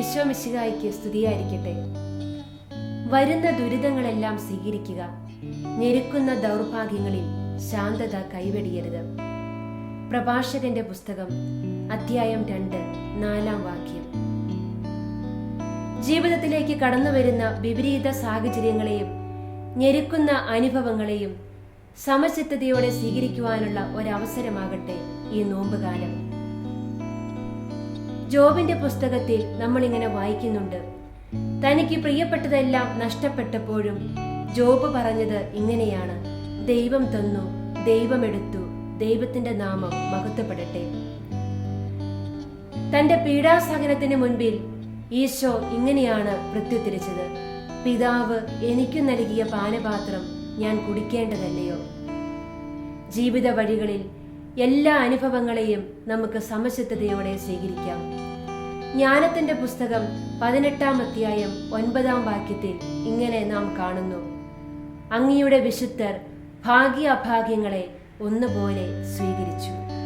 ഈശോ മിശിഹായിക്ക് സ്തുതിയായിരിക്കട്ടെ. വരുന്ന ദുരിതങ്ങളെല്ലാം സ്വീകരിക്കുക. ഞെരുക്കുന്ന ദൗർഭാഗ്യങ്ങളിൽ ശാന്തത കൈവെടിയരുത്. പ്രഭാഷകന്റെ പുസ്തകം അധ്യായം രണ്ട് നാലാം വാക്യം. ജീവിതത്തിലേക്ക് കടന്നു വരുന്ന വിപരീത സാഹചര്യങ്ങളെയും ഞെരുക്കുന്ന അനുഭവങ്ങളെയും സമചിത്തതയോടെ സ്വീകരിക്കുവാനുള്ള ഒരവസരമാകട്ടെ ഈ നോമ്പുകാലം. ജോബിന്റെ പുസ്തകത്തിൽ നമ്മൾ ഇങ്ങനെ വായിക്കുന്നുണ്ട്. തനിക്ക് പ്രിയപ്പെട്ടതെല്ലാം നഷ്ടപ്പെട്ടപ്പോഴും ജോബ് പറഞ്ഞത് ഇങ്ങനെയാണ്. ദൈവം തന്നു ദൈവമെടുത്തു ദൈവത്തിന്റെ നാമം മഹത്വപ്പെടട്ടെ. തന്റെ പീഡാസഹനത്തിന് മുൻപിൽ ഈശോ ഇങ്ങനെയാണ് പ്രത്യുത്തരിച്ചത്. പിതാവ് എനിക്കു നൽകിയ പാനപാത്രം ഞാൻ കുടിക്കേണ്ടതല്ലയോ? ജീവിത വഴികളിൽ എല്ലാ അനുഭവങ്ങളെയും നമുക്ക് സമചിത്തതയോടെ സ്വീകരിക്കാം. ജ്ഞാനത്തിന്റെ പുസ്തകം പതിനെട്ടാം അധ്യായം ഒൻപതാം വാക്യത്തിൽ ഇങ്ങനെ നാം കാണുന്നു. അങ്ങയുടെ വിശുദ്ധർ ഭാഗ്യ അഭാഗ്യങ്ങളെ ഒന്നുപോലെ സ്വീകരിച്ചു.